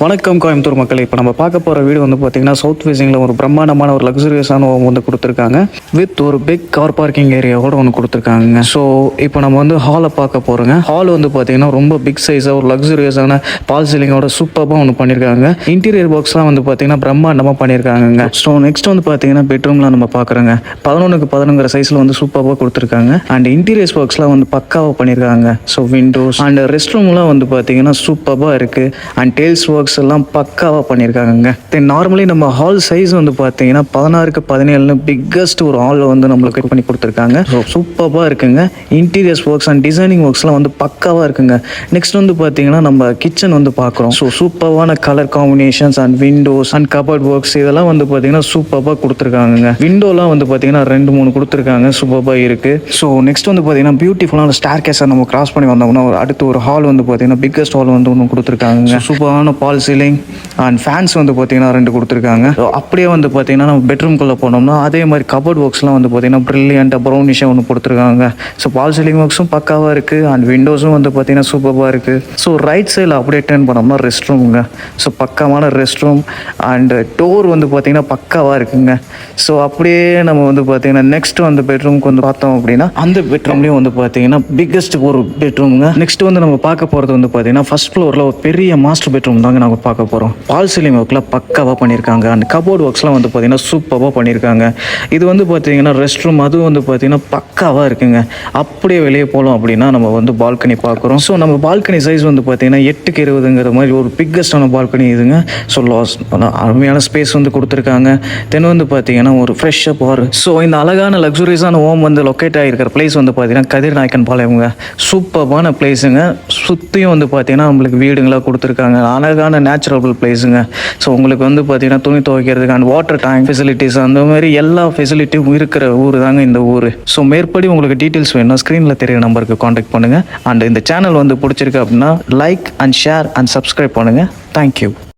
வணக்கம் கோயம்புத்தூர் மக்கள். இப்போ நம்ம பார்க்க போகிற வீடு வந்து பார்த்தீங்கன்னா சவுத் ஃபேசிங்கில் ஒரு பிரம்மாண்டமான ஒரு லக்ஸரியஸான ஹோம் வந்து கொடுத்துருக்காங்க. வித் ஒரு பிக் கார் பார்க்கிங் ஏரியாவோட ஒன்று கொடுத்துருக்காங்க ஸோ இப்போ நம்ம வந்து ஹாலை பார்க்க போகிறோங்க ஹால் வந்து பார்த்தீங்கன்னா ரொம்ப பிக் சைஸாக ஒரு லக்ஸரியஸான பால் சீலிங்கோட சூப்பராக ஒன்று பண்ணியிருக்காங்க இன்டீரியர் பாக்ஸ்லாம் வந்து பார்த்தீங்கன்னா பிரம்மாண்டமாக பண்ணியிருக்காங்க ஸோ நெக்ஸ்ட் வந்து பார்த்தீங்கன்னா பெட்ரூம்லாம் நம்ம பார்க்குறோங்க. பதினொன்றுக்கு பதினொங்கிற சைஸில் வந்து சூப்பராக கொடுத்துருக்காங்க. அண்ட் இன்டீரியர்ஸ் பாக்ஸ்லாம் வந்து பக்காவாக பண்ணியிருக்காங்க ஸோ விண்டோஸ் அண்ட் ரெஸ்ட் ரூம்லாம் வந்து பார்த்தீங்கன்னா சூப்பராக இருக்குது அண்ட் டேல்ஸ் ஒர்க் ஒர்க்ஸ் எல்லாம் பக்காவாக பண்ணியிருக்காங்கங்க. தென் நார்மலி நம்ம ஹால் சைஸ் வந்து பார்த்தீங்கன்னா பதினாறுக்கு பதினேழுன்னு பிக்கஸ்ட் ஒரு ஹால் வந்து நம்மளுக்கு இது பண்ணி கொடுத்துருக்காங்க. ஸோ சூப்பராக இருக்குங்க இன்டீரியர்ஸ் ஒர்க்ஸ் அண்ட் டிசைனிங் ஒர்க்ஸ்லாம் வந்து பக்காவாக இருக்குங்க. நெக்ஸ்ட் வந்து பார்த்தீங்கன்னா நம்ம கிச்சன் வந்து பார்க்குறோம். ஸோ சூப்பரான colour combinations and windows and cupboard works இதெல்லாம் வந்து பார்த்தீங்கன்னா சூப்பராக கொடுத்துருக்காங்க விண்டோலாம் வந்து பார்த்தீங்கன்னா ரெண்டு மூணு கொடுத்துருக்காங்க. சூப்பராக இருக்குது ஸோ நெக்ஸ்ட் வந்து பார்த்தீங்கன்னா பியூட்டிஃபுல்லான ஸ்டார் கேஸை நம்ம கிராஸ் பண்ணி வந்தோம்னா ஒரு அடுத்து ஒரு ஹால் வந்து பார்த்தீங்கன்னா பிக்கஸ்ட் ஹால் வந்து ஒன்று கொடுத்துருக்காங்க சூப்பரான பால் சீலிங் அண்ட் ஃபேன்ஸ் வந்து பார்த்தீங்கன்னா ரெண்டு கொடுத்துருக்காங்க. அப்படியே வந்து பார்த்தீங்கன்னா நம்ம பெட்ரூம்குள்ளே போனோம்னா அதே மாதிரி கபோர்ட் ஒர்க்ஸ்லாம் வந்து பார்த்தீங்கன்னா ப்ரில்லியண்ட்டாக ப்ரௌனிஷாக ஒன்று கொடுத்துருக்காங்க. ஸோ ஃபால் சீலிங் ஒர்க்ஸும் பக்காவாக இருக்குது அண்ட் விண்டோஸும் வந்து பார்த்தீங்கன்னா சூப்பராக இருக்குது ஸோ ரைட் சைடில் அப்படியே டேர்ன் பண்ணோம்னா ரெஸ்ட் ரூமுங்க ஸோ பக்கமான ரெஸ்ட் ரூம் அண்ட் டோர் வந்து பார்த்தீங்கன்னா பக்காவாக இருக்குங்க. ஸோ அப்படியே நம்ம வந்து பார்த்தீங்கன்னா நெக்ஸ்ட் வந்து பெட்ரூம்க்கு வந்து பார்த்தோம் அப்படின்னா அந்த பெட்ரூம்லேயும் வந்து பார்த்தீங்கன்னா பிக்கஸ்ட் ஒரு பெட்ரூமுங்க நெக்ஸ்ட் வந்து நம்ம பார்க்க போகிறது வந்து பார்த்தீங்கன்னா ஃபர்ஸ்ட் ஃப்ளோரில் ஒரு பெரிய மாஸ்டர் பெட்ரூம் தாங்க நாங்கள் பார்க்க போகிறோம் பால் சீலிங் ஒர்க்கில் பக்காவாக பண்ணியிருக்காங்க அண்ட் கபோர்ட் ஒர்க்ஸ்லாம் வந்து பார்த்திங்கன்னா சூப்பராக பண்ணியிருக்காங்க இது வந்து பார்த்தீங்கன்னா ரெஸ்ட் ரூம் அதுவும் வந்து பார்த்தீங்கன்னா பக்காவாக இருக்குங்க. அப்படியே வெளியே போகலாம் அப்படின்னா நம்ம வந்து பால்கனி பார்க்குறோம். ஸோ நம்ம பால்கனி சைஸ் வந்து பார்த்தீங்கன்னா எட்டுக்கு இருபதுங்கிற மாதிரி ஒரு பிக்கஸ்டான பால்கனி இதுங்க. ஸோ லாஸ் அருமையான ஸ்பேஸ் வந்து கொடுத்துருக்காங்க. தென் வந்து பார்த்தீங்கன்னா ஒரு ஃப்ரெஷ்ஷாக பார். ஸோ இந்த அழகான லக்ஸுரியஸான ஹோம் வந்து லொக்கேட் ஆகிருக்கிற பிளேஸ் வந்து பார்த்தீங்கன்னா கதிர்நாயக்கன் பாளையம்ங்க சூப்பரான பிளேஸுங்க சுற்றியும் வந்து பார்த்திங்கன்னா நம்மளுக்கு வீடுங்களாக கொடுத்துருக்காங்க. அழகான அழகான நேச்சுரல் பிளேஸுங்க ஸோ உங்களுக்கு வந்து பார்த்தீங்கன்னா துணி துவைக்கிறதுக்கு அண்ட் வாட்டர் டேங்க் ஃபெசிலிட்டிஸ் அந்த மாதிரி எல்லா ஃபெசிலிட்டியும் இருக்கிற ஊர் தாங்க இந்த ஊர். ஸோ மேற்படி உங்களுக்கு டீட்டெயில்ஸ் வேணும்னா ஸ்க்ரீனில் தெரிய நம்பருக்கு காண்டாக்ட் பண்ணுங்கள் அண்ட் இந்த சேனல் வந்து பிடிச்சிருக்கு அப்படின்னா like and share and subscribe பண்ணுங்கள் தேங்க்யூ